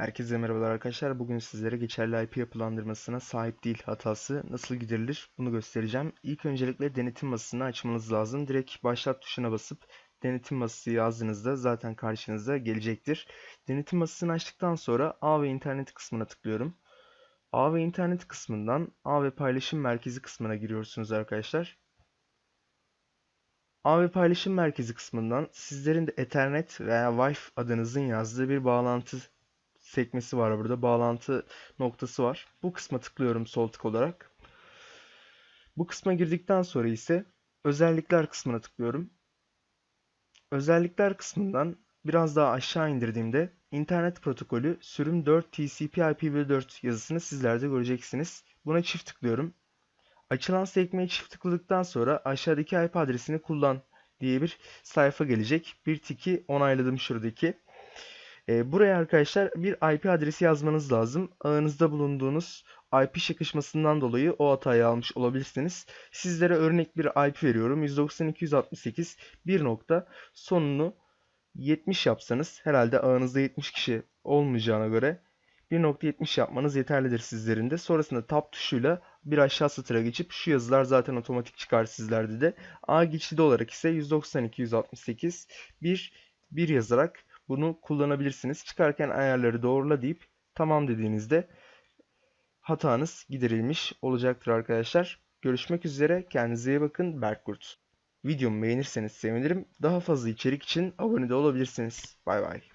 Herkese merhabalar arkadaşlar. Bugün sizlere geçerli IP yapılandırmasına sahip değil hatası nasıl giderilir bunu göstereceğim. İlk öncelikle denetim masasını açmanız lazım. Direkt başlat tuşuna basıp denetim masası yazdığınızda zaten karşınıza gelecektir. Denetim masasını açtıktan sonra A ve internet kısmına tıklıyorum. A ve internet kısmından A ve paylaşım merkezi kısmına giriyorsunuz arkadaşlar. A ve paylaşım merkezi kısmından sizlerin de Ethernet veya Wi-Fi adınızın yazdığı bir bağlantı sekmesi var burada. Bağlantı noktası var. Bu kısma tıklıyorum sol tık olarak. Bu kısma girdikten sonra ise özellikler kısmına tıklıyorum. Özellikler kısmından biraz daha aşağı indirdiğimde internet protokolü sürüm 4 TCP/IP4 yazısını sizler de göreceksiniz. Buna çift tıklıyorum. Açılan sekmeye çift tıkladıktan sonra aşağıdaki IP adresini kullan diye bir sayfa gelecek. Bir tiki onayladım şuradaki. E, buraya arkadaşlar bir IP adresi yazmanız lazım. Ağınızda bulunduğunuz IP şakışmasından dolayı o hatayı almış olabilirsiniz. Sizlere örnek bir IP veriyorum. 192.168 bir nokta sonunu 70 yapsanız herhalde ağınızda 70 kişi olmayacağına göre 1.70 yapmanız yeterlidir sizlerin de. Sonrasında tab tuşuyla bir aşağı satıra geçip şu yazılar zaten otomatik çıkar sizlerde de. A geçidi olarak ise 192.168 1 1 yazarak bunu kullanabilirsiniz. Çıkarken ayarları doğrula deyip tamam dediğinizde hatanız giderilmiş olacaktır arkadaşlar. Görüşmek üzere. Kendinize iyi bakın. Berkurt. Videomu beğenirseniz sevinirim. Daha fazla içerik için abone de olabilirsiniz. Bay bay.